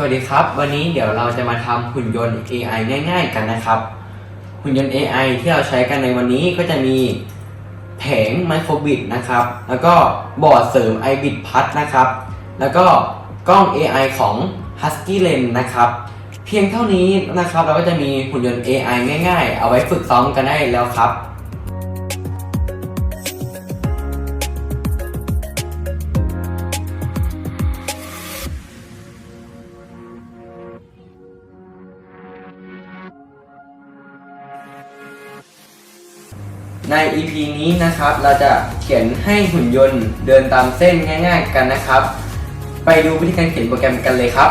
สวัสดีครับ วันนี้เดี๋ยวเราจะมาทำหุ่นยนต์ AI ง่าย ๆ กันนะครับ หุ่นยนต์ AI ที่เราใช้กันในวันนี้ก็จะมีแผงไมโครบิตนะครับ แล้วก็บอร์ดเสริม iBit พัดนะครับ แล้วก็กล้อง AI ของ Husky Lens นะครับ เพียงเท่านี้นะครับเราก็จะมีหุ่นยนต์ AI ง่าย ๆ เอาไว้ฝึกซ้อมกันได้แล้วครับ ใน EP นี้นะครับเราจะเขียนให้หุ่นยนต์เดินตามเส้นง่ายๆกันนะครับ ไปดูวิธีการเขียนโปรแกรมกันเลยครับ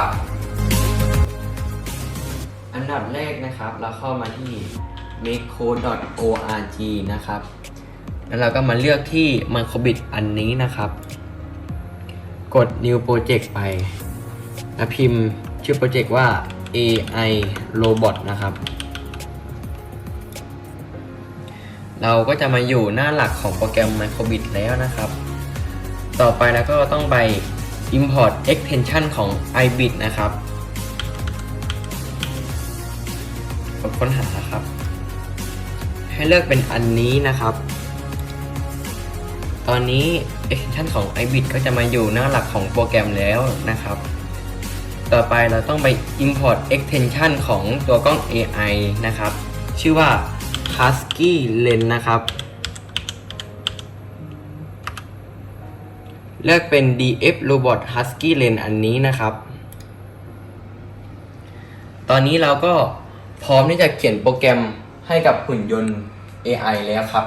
อันดับแรกนะครับ เราเข้ามาที่ makecode.org นะครับ แล้วเราก็มาเลือกที่ microbit อันนี้นะครับ กด new project ไป แล้วพิมพ์ชื่อโปรเจกต์ว่า AI robot นะครับ เราก็จะมาอยู่หน้าหลักของโปรแกรม Microbit แล้วนะครับ ต่อไปแล้วก็ต้องไป import extension ของ iBit นะครับกดค้นหาครับ ให้เลือกเป็นอันนี้นะครับ ตอนนี้ extension ของ iBit ก็จะมาอยู่หน้าหลักของโปรแกรมแล้วนะครับ ต่อไปเราต้องไป import extension ของตัวกล้อง AI นะครับ ชื่อว่า Husky Lens นะครับ เลือกเป็น DF Robot Husky Lens อันนี้นะครับ ตอนนี้เราก็พร้อมที่จะเขียนโปรแกรมให้กับหุ่นยนต์ AI แล้วครับ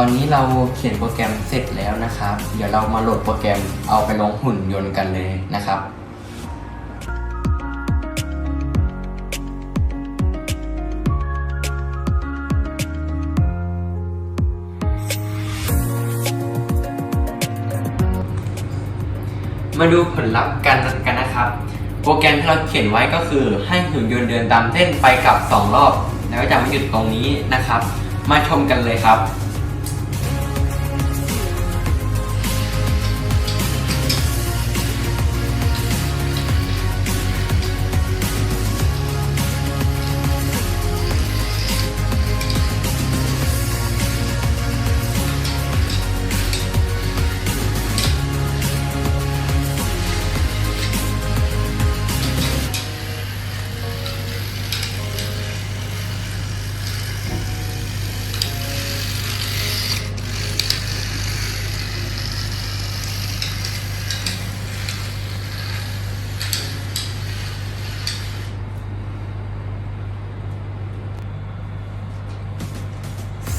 ตอนนี้เราเขียนโปรแกรมเสร็จแล้วนะครับ เดี๋ยวเรามาโหลดโปรแกรมเอาไปลงหุ่นยนต์กันเลยนะครับมาดูผลลัพธ์กันกันนะครับ โปรแกรมที่เราเขียนไว้ก็คือให้หุ่นยนต์เดินตามเส้นไปกลับ 2 รอบ แล้วก็จะมาหยุดตรงนี้นะครับ มาชมกันเลยครับ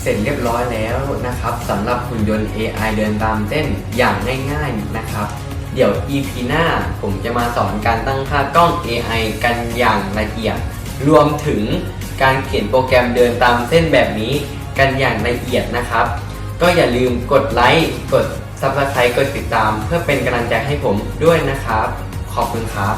เสร็จเรียบร้อยแล้วนะครับสำหรับหุ่นยนต์ AI เดินตามเส้นอย่างง่ายๆนะครับ เดี๋ยว EP หน้าผมจะมาสอนการตั้งค่ากล้อง AI กันอย่างละเอียด รวมถึงการเขียนโปรแกรมเดินตามเส้นแบบนี้กันอย่างละเอียดนะครับ ก็อย่าลืมกดไลค์กด Subscribe กดติดตาม เพื่อเป็นกำลังใจให้ผมด้วยนะครับ ขอบคุณครับ